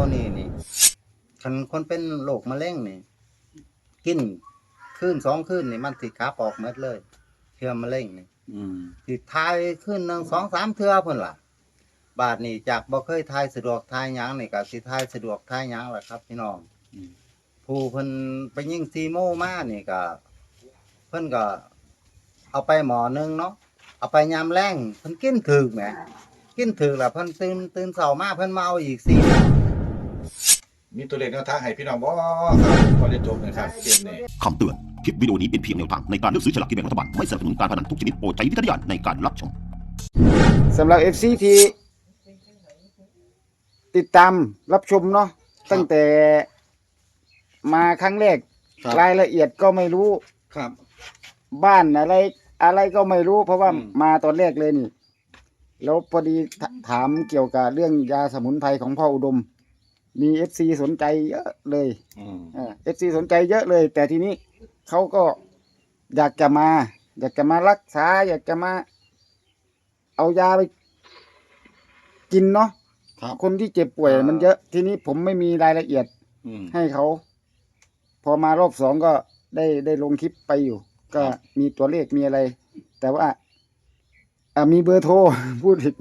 ตัวนี้นี่คันคนเป็นโรคมะเร็งนี่กินคืนสองคืนนี่มันสิขาออกหมดเลยเทื่อมะเร็งนี่อืมสิทายคืนหนึ่งสองสามเทื่อพุ่นล่ะ บาทนี่จากบ่เคยทายสะดวกทายหยังนี่ก็สิทายสะดวกทายหยังล่ะครับ พี่น้องอืมผู้เพิ่นไปยิงซีโมมานี่ก็เพิ่นก็เอาไปหมอหนึงเนาะเอาไปยามแรงเพิ่นกินถึกแหมกินถึกแล้วเพิ่นตื่นตื่นเช้ามาเพิ่นมาเอาอีก4ห ม้อมีตัวเลขแนวทางให้พี่น้องบ่ครับพอได้จบนะครับเกมนี้คำเตือน คลิปวิดีโอนี้เป็นเพียงแนวทางในการเลือกซื้อฉลากกินแบ่งรัฐบาล ไม่สนับสนุนการพนันทุกชนิดโปรดใช้วิจารณญาณในการรับชม สำหรับ FC ที่ติดตามรับชมเนาะตั้งแต่มาครั้งแรก ครับรายละเอียดก็ไม่รู้ครับ บ้านอะไร อะไรก็ไม่รู้ เพราะว่าอืม มาตอนแรกเลยนี่ แล้วพอดีถถามเกี่ยวกับเรื่องยาสมุนไพรของพ่ออุดม มี FC สนใจเยอะเลยอืมเอฟซีสนใจเยอะเลย แต่ทีนี้เขาก็อยากจะมา อยากจะมารักษา อยากจะมา เอายาไปกินเนาะครับคนที่เจ็บป่วยมันเยอะ ทีนี้ผมไม่มีรายละเอียดอืมให้เขา พอมารอบสองก็ได้ได้ลงคลิปไปอยู่ ก็ครับมีตัวเลขมีอะไร แต่ว่าอะมีเบอร์โทรพูดผิด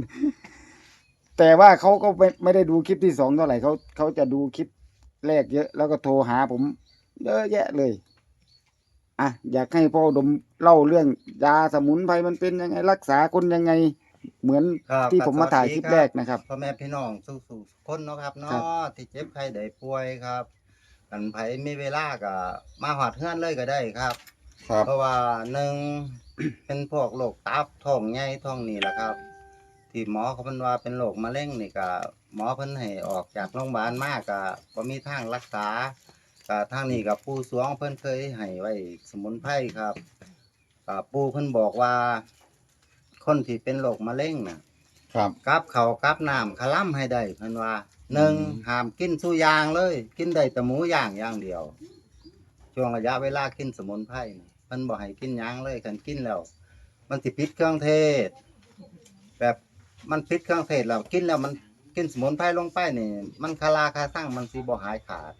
แต่ว่าเขาก็ไม่ไม่ได้ดูคลิปที่สองเท่าไหร่เขาเขาจะดูคลิปแรกเยอะ แล้วก็โทรหาผมเยอะแยะเลย อะอยากให้พ่ออุดมเล่าเรื่องยาสมุนไพรมันเป็นยังไง รักษาคนยังไง เหมือนครับที่ผมมาถ่ายสวัสดีคลิปครับแรกนะครับ พ่อแม่พี่น้องสู้ๆทุกคนเนาะครับครัเนาะบ ที่เจ็บไข้ได้ป่วยครับกันไผมีเวลาก็มาหอดเฮือนเลยก็ได้ครับ ครับ เพราะว่าหนึ่ง เป็นพวกโรคตับท้องใหญ่ท้องนี่แหละครับ ที่หมอเขาเพิ่นว่าเป็นโรคมะเร็งนี่ก็หมอเพิ่นให้ออกจากโรงพยาบาลมากก็บ่มีทางรักษาก็ทางนี้กับปู่สวงเพิ่นเคยให้ไว้สมุนไพรครับก็ปู่เพิ่นบอกว่า คนที่เป็นโรคมะเร็งน่ะครับ กับเขาวกับน้ำคลั่มให้ได้เพิ่นว่าหนึ่งอืม ห้ามกินสู้ยางเลย กินได้แต่หมูย่างอย่างเดียว ช่วงระยะเวลากินสมุนไพรนี่เพิ่นบ่ให้กินหยางเลยคันกินแล้ว มันสิพิษเครื่องเทศ แบบ มันพิษเครื่องเทศแล้วกินแล้วมันกินสมุนไพรลงไปนี่มันคาราคาสั่งมันสิบ่หายขาด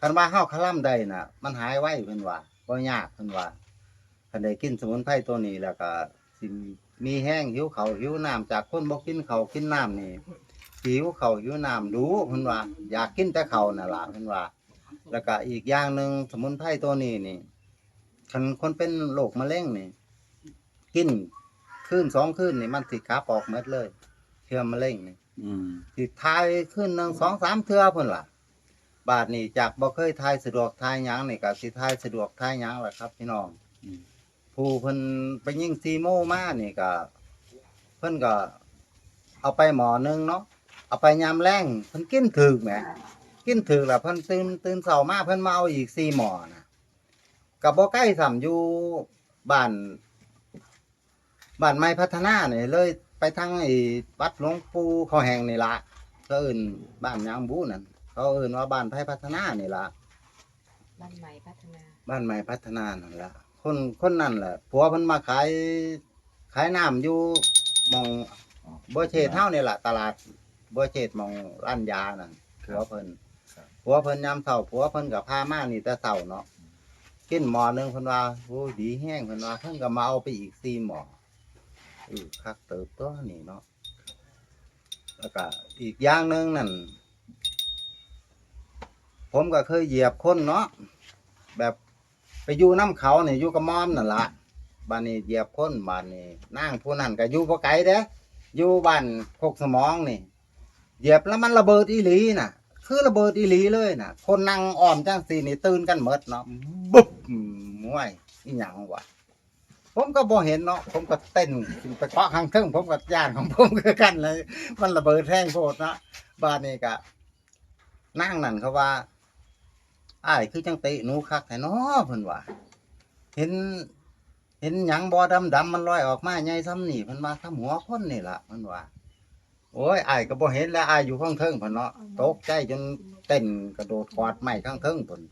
คันว่าเฮาคลั่มได้น่ะ มันหายไวเพิ่นว่าบ่ยากเพิ่นว่าคันได้กินสมุนไพรตัวนี้แล้วก็สิมีแห้งหิวเขาหิวน้ำจากคนบ่กินเขากินน้ำนี่หิวเขาหิวน้ำดูเพิ่นว่า อยากกินแต่เขาน่ะล่ะเพิ่นว่า แล้วก็อีกอย่างหนึ่งสมุนไพรตัวนี้นี่คันคนเป็นโรคมะเร็งนี่ กินคืนสองคืนนี่มันสิขาออกหมดเลย เทื่อมะเร็งนี่อืมสิทายคืนหนึ่งสองสามเทื่อพุ่นล่ะ บาทนี่จากบ่เคยทายสะดวกทายหยังนี่ก็สิทายสะดวกทายหยังล่ะครับ พี่น้องอืมผู้เพิ่นไปยิงซีโมมานี่ก็เพิ่นก็ เอาไปหมอหนึงเนาะเอาไปยามแรงเพิ่นกินถึกแหมกินถึกแล้วเพิ่นตื่นตื่นเช้ามาเพิ่นมาเอาอีก4หม้อนะก็บ่ใกล้ซ้ํอยู่บ้าน บ้านไม้พัฒนานี่เลย ไปทางไอ้วัดหลวงปู่เขาแหงนี่ล่ะก็เอิ้นบ้านยางบูนั่นเขาเอิ้นว่าบ้านไผพัฒนานี่ล่ะบ้านใหม่พัฒนา บ้านใหม่พัฒนานั่นแหละคนคนนั่นแหละผัวเพิ่นมาขายขายน้ำอยู่หมองบัวเชษเท่านี่แหละตลาดบัวเชษหมองร้านยานั่นผัวเพิ่นผัวเพิ่นยามเช้าผัวเพิ่นก็พามานี่แต่เช้าเนาะกินหม้อหนึงเพิ่นว่าโอ้ยดีแห้งเพิ่นว่าเพิ่นก็มาเอาไปอีก4หม้อเออคักเติบตัวนี่เนาะแล้วก็อีกอย่างหนึงนั่นผมก็เคยเหยียบคนเนาะแบบไปอยู่น้ำเขาเนี่ยอยู่กับมอมนั่นละบ้านนี้เหยียบคนบ้านนี้นั่งผู้นั้นก็อยู่บ่ไกลเด้อยู่บ้านโคกสมองนี่ เหยียบแล้วมันระเบิดอีหลีน่ะ คือระเบิดอีหลีเลยน่ะ คนนั่งอ้อมจังสีนี่ตื่นกันหมดเนาะบึ๊บมวยอีหยังวะ ผมก็บ่เห็นเนาะผมก็เต้นไปเคาะข้างเทิงผมก็ย่านของผมคือกันเลย มันระเบิดแห้งโพดนะบ้านนี้ก็นั่งนั่นเขาว่าอ้ายคือจังตะหนูคักแท้น้อเพิ่นว่า เห็น เห็นหยังบ่ดำๆมันลอยออกมาใหญ่ซ้ำนี่เพิ่นว่าซ้ำหัวคนนี่ล่ะเพิ่นว่าโอ้ยอ้ายก็บ่เห็นแล้วอ้ายอยู่ข้างเทิงเพิ่นเนาะตกใจจนเต้นกระโดดกอดไม้ข้างเทิงเพิ่น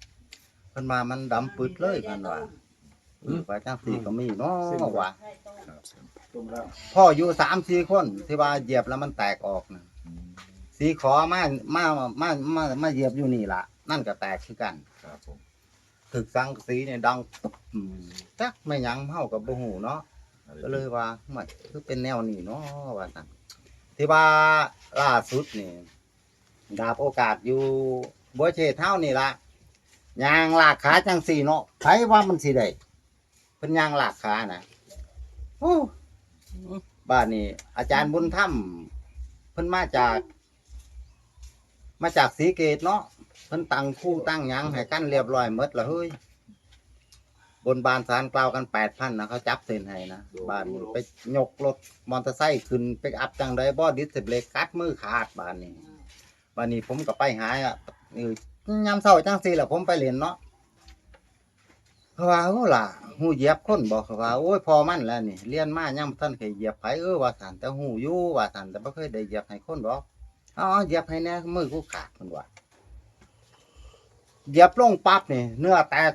เพิ่นว่ามันดำปึดเลยเพิ่นว่า เออว่าจังซี่ก็มีเนาะว่าตุ้มแล้วพ่ออยู่3-4คนที่ว่าเหยียบแล้วมันแตกออกน่ะอืมสีขอมามามามามาเหยียบอยู่นี่ล่ะ นั่นก็แตกคือกัน ครับผมถึกสังกะสีเนี่ยดังตุ๊บอืมจักไม่หยังเฮากับบ่ฮู้เนาะ ก็เลยว่ามันคือเป็นแนวนี้เนาะว่าซั่นที่ว่าล่าสุดนี่ดาบโอกาสอยู่บัวเชษเท่านี่ละยางลากขาจังสี่เนาะไผว่ามันสิได้ เพิ่นยางลากขาน่ะโอ้บ้านนี้อาจารย์บุญธรรมเพิ่นมาจาก มาจากสีเกตเนาะเพิ่นตั้งคู่ตั้งหยังให้กันเรียบร้อยหมดละเฮ้ยบนบานสารกล่าวกันแปดพันนะเขาจับเส้นให้นะบ้านนี้ไปยกรถมอเตอร์ไซค์ขึ้นไปอัพจังไดบ่ดิสเบรกกัดมือขาดบ้านนี้บ้านนี้ผมก็ไปหาอะนี่ยามเช้าจังซี่แหละผมไปเล่นเนาะ เขาว่าโอ้ล่ะหูเหยียบคนบอกเขาว่าโอ้ยพอมันแล้วนี่เรียนมายังท่านเคยเหยียบไผเออว่าสันแต่หูอยู่ว่าสันแต่บ่เคยได้เหยียบให้คนดอกอ๋อเหยียบให้แน่มือกูขาดเพิ่นว่าเหยียบลงปั๊บนี่เนื้อแตก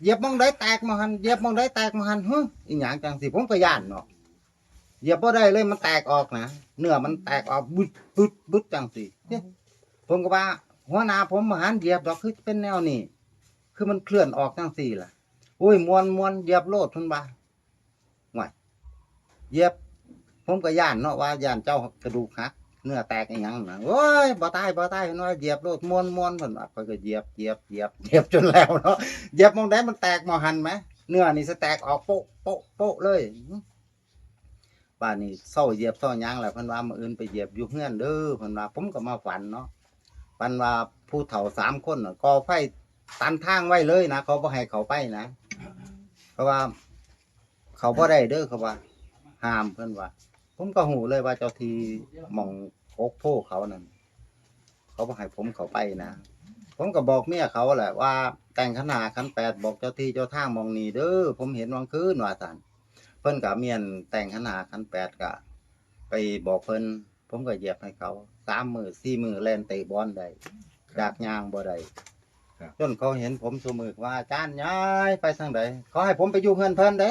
เหยียบมองได้แตกมาหันเหยียบมองได้แตกมาหันเฮ้ยอีหยังจังสิผมก็ย่านเนาะเหยียบบ่ได้เลยมันแตกออกนะเนื้อมันแตกออกบึดบึดบึดจังสิเอ๊ะผมก็ว่าหัวหน้าผมมาหันเหยียบดอกคือเป็นแนวนี้คือมันเคลื่อนออกจังสี่ล่ะ อุ้ยมวนมวนเหยียบโลดทุนบ่าห่วยเหยียบ ผมก็ย่านเนาะว่าย่านเจ้ากระดูกหักเนื้อแตกอีหยังนะโอ้ยบ่ตายบ่ตายเนว่าเหยียบโลดมวนมวนเพิ่นว่าก็เหยียบเหยียบเหยียบเหยียบจนแล้วเนาะเหยียบมองได้มันแตกมอหันไหมเนื้อนี่สิแตกออกโป๊ะโป๊ะโป๊ะเลยบ้านนี้เศร้าเหยียบเศร้ายังแล้วพิ่นว่ามื้ออื่นไปเหยียบอยู่เฮือนเด้อพิ่นว่าผมก็มาฝันเนาะฝันว่าผู้เฒ่าสามคนก่อไฟตันทางไว้เลยนะเขาบ่ให้เขาไปนะ เพราะว่า เขาบ่ได้เด้อเขาว่าห้ามเพิ่นว่า ผมก็หูเลยว่าเจ้าทีหมองกกโพเขานั่นเขาบอกให้ผมเขาไปนะผมก็บอกเมียเขาแหละว่า แต่งขนาขันแปดบอกเจ้าที่เจ้าทางมองนี่เด้อผมเห็นวังคืนว่าสันเพิ่นกับเมียนแต่งขนาขันแปดกะไปบอกเพิ่นผมก็เหยียบให้เขาสามมือสี่มือแล่นเตะบอลได้จากยางบ่ได้ ครับ จนเขาเห็นผมสมือว่าอาจารย์ย้ายไปทางใดเขาให้ผมไปอยู่เพื่อนเพิ่นเด้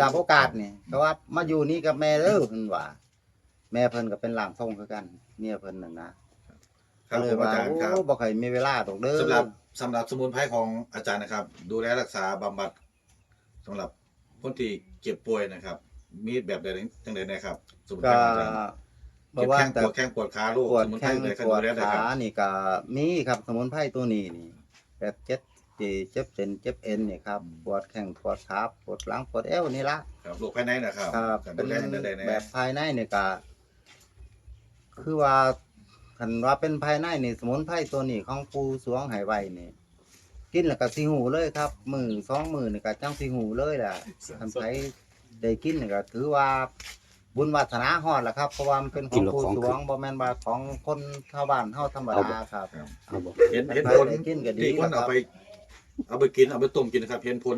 ดาบโอกาสนี่เพราะว่ามาอยู่นี่กับแม่เด้อเพิ่นว่า แม่เพิ่นก็เป็นหลางทรงคือกันเมียเพิ่นนั่นนะครับก็เลยผมว่าอาจารย์ครับโอ้บ่ค่อยมีเวลาดอกเด้อสำหรับสำหรับสมุนไพรของอาจารย์นะครับ ดูแลรักษาบำบัดสำหรับคนที่เจ็บป่วยนะครับ มีแบบใดจังใดนะครับ สมุนไพก็รของอาจารย์ เพเจ็บราะว่าแข้งแต่ปวดแข้งปวดขาลูกปวดสมุนไพรแข้งใดก็ปวดูดแลได้ขาครับนี่ก็มีครับสมุนไพรตัวนี้นี่แบบเจ็บจีเจ็บเส้นเจ็บเอ็นนี่ครับปวดแข้งปวดขาปวดหลังปวดเอวนี่ละ ครับโรคภายในนะครับครับการเป็ดูนแลจังใดแน่แบบภายในนี่ก็คือว่าคันว่าเป็นภายในนี่สมุนไพรตัวนี้ของปูสวงไหไว้นี่กินแล้วก็สิหูเลยครับ มือสองมือนี่ก็จังสิหูเลยแหละคันไผได้กินนี่ก็ถือว่า บุญวาสนาฮอดแหละครับเพราะว่ามันเป็นของปูสวงบ่แม่นว่าของคนชาวบ้านเฮาธรรมดาครับเอาบอกเห็นเห็นไปผลได้กินก็ดีที่คนแล้วครับเอาไป เอาไปกินเอาไปต้มกินนะครับ เห็นผล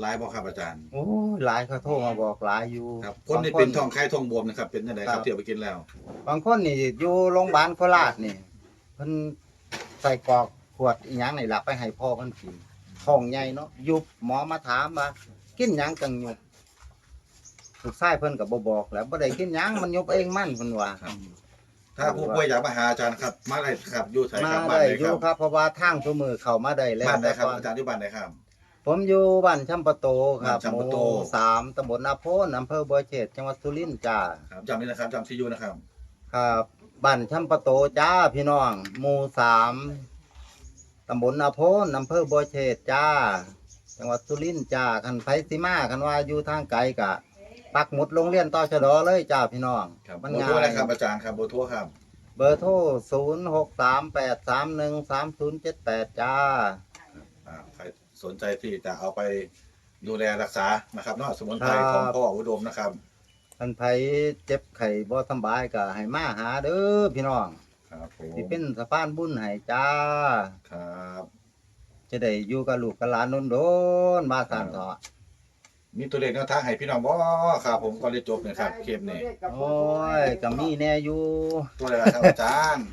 หลายบ่ครับอาจารย์ โอ้ยหลายเขาโทรมาบอกหลายอยู่ครับ คนที่เป็นท้องไข้ท้องบวมนะครับ เป็นยังไงคครัรับบที่เอาไปกินแล้ว บางคนนี่อยู่โรงพยาบาลโคราชนี่เพิ่นใส่กรอกขวดอีหยังนี่ล่ะไปให้พ่อเพิ่นกินท้องใหญ่เนาะยุบหมอมาถามว่ากินหยังจังยุบ ลูกชายเพิ่นก็บ่บอกแหล้วบ่ได้กินหยังมันยุบเองมันเพิ่นว่าครับ ถ้าผู้ป่วยอยากมาหาอาจารย์ครับ มาได้ครับอยู่ไสมาครับบ้านได้ไหนอคยู่รับครับเพราะว่าทางชั่วมือเข้ามาได้แล้วบ้านไหนครับแต่ก่อนอาจารย์อยู่บ้านไหนครับ ผมอยู่บ้านชัมปะโตครับบ้านชัมหปะโต มู่สามตำบลนาโพนอำเภอบัวเชษจังหวัดสุรินทร์จ้าครับจำนี่นะครับจำที่อยู่นะครับครับบ้านชัมปะโตจ้าพี่น้องหมู่สามตำบลนาโพนอำเภอบัวเชษจ้า จังหวัดสุรินทร์จ้าคันไผสิมาคันว่าอยู่ทางไกลกะ ปักหมุดโรงเรียนต่อชะดอเลยจ้าพี่น้อง ครับมันโบง่าโทรอะไรยครับอาจารย์ครับโบโทรครับเบอร์โทรศูนย์หกสามแปดสามหนึ่งสามศูนย์เจ็ดแปดจ้า อ่าใครสนใจที่จะเอาไปดูแลรักษานะครับเนอกสมุนไพรครับของพ่ออุดมนะครับคันไผเจ็บไข้บ่สำบายก็ให้มาหาเด้อพี่น้องครับผมสิเป็นสะพานบุญให้จ้า ครับ จะได้อยู่กับลูกกับหลานโดนๆมาสานเถาะ มีตัวเลขแนวทางให้พี่น้องบ่ครับผมก่อนจะจบเนะครับเกมนี้โอ้ยก็มีแน่อยู่ตัวอะไรครับอาจารย์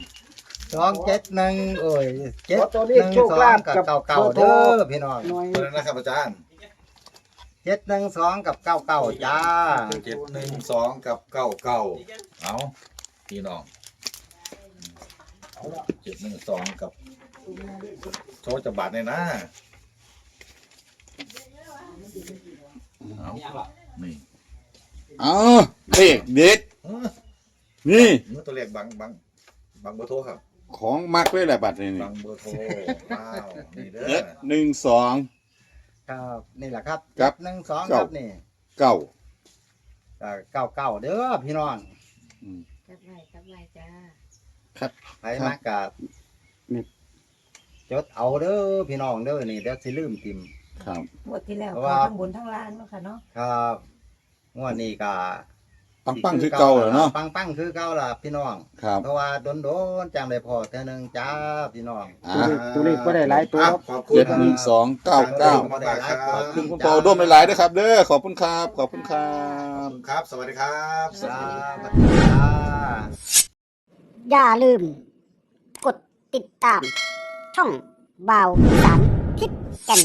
สองเจ็ดหนึ่งโอ้ยเจ็ดขอตัวหเลขนึ่งโชคสอลางภกับกับเก้าเก้าเบอร์โทรเด้อพี่น้องหน่อยตัวนั้นนะครับอาจารย์เจ็ดหนึ่งสองกับเก้าเก้าจ้าเจ็ดหนึ่งสองกับเก้าเก้าเอาพี่น้องเจ็ดหนึ่งสองกับโชว์จะบาทเนี่ยนะ เอานี่เอาเลขเด็ดเออนี่ เมื่อตัวเลขบังบังบังเบอร์โทรครับ ของมักเลยแหละบัตรนี่นี่บังเบอร์โทรว้าวนี่เด้เจ็อดหนึ่งสอง ครับนี่แหละครับครับ หนึ่งสองเก้าครับนี่เก้า เก้าเก้าเด้อพี่น้องจับไว้จับไว้จ้าไปมากกับจดเอาเด้อพี่น้องเด้อนี่เดี๋ยวสิลืมติม ครับ งวดที่แล้วเพราะเขาว่าทั้งบนทั้งล่างเนาะค่ะเนาะครับงวดนี้ก็ปังปังคือเก่าเหรอเนาะ ปังปังคือเก่าล่ะพี่น้อง ครับ เพราะว่าโดนโดนๆจังได้พอเท่านึงจ้าพี่น้องอ่า ตัวเลขตัวเลขก็ได้หลายตัวอะครับ ขอบคุณเจ็ดหนึ่งสองเก้าเก้าขอบคุณมากครับขอบคุณคุณเปาด้วมหลายๆด้วยครับ เด้อขอบคุณครับ ขอบคุณครัขอบบคุณครับ สวัสดีครับจ้าสวัสดีจ้าอย่าลืม กดติดตาม ช่องบาวอีสานทิศแก่น